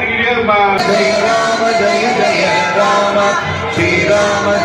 Sri Rama, Sri Rama, Jaya Jaya Rama, Sri Rama.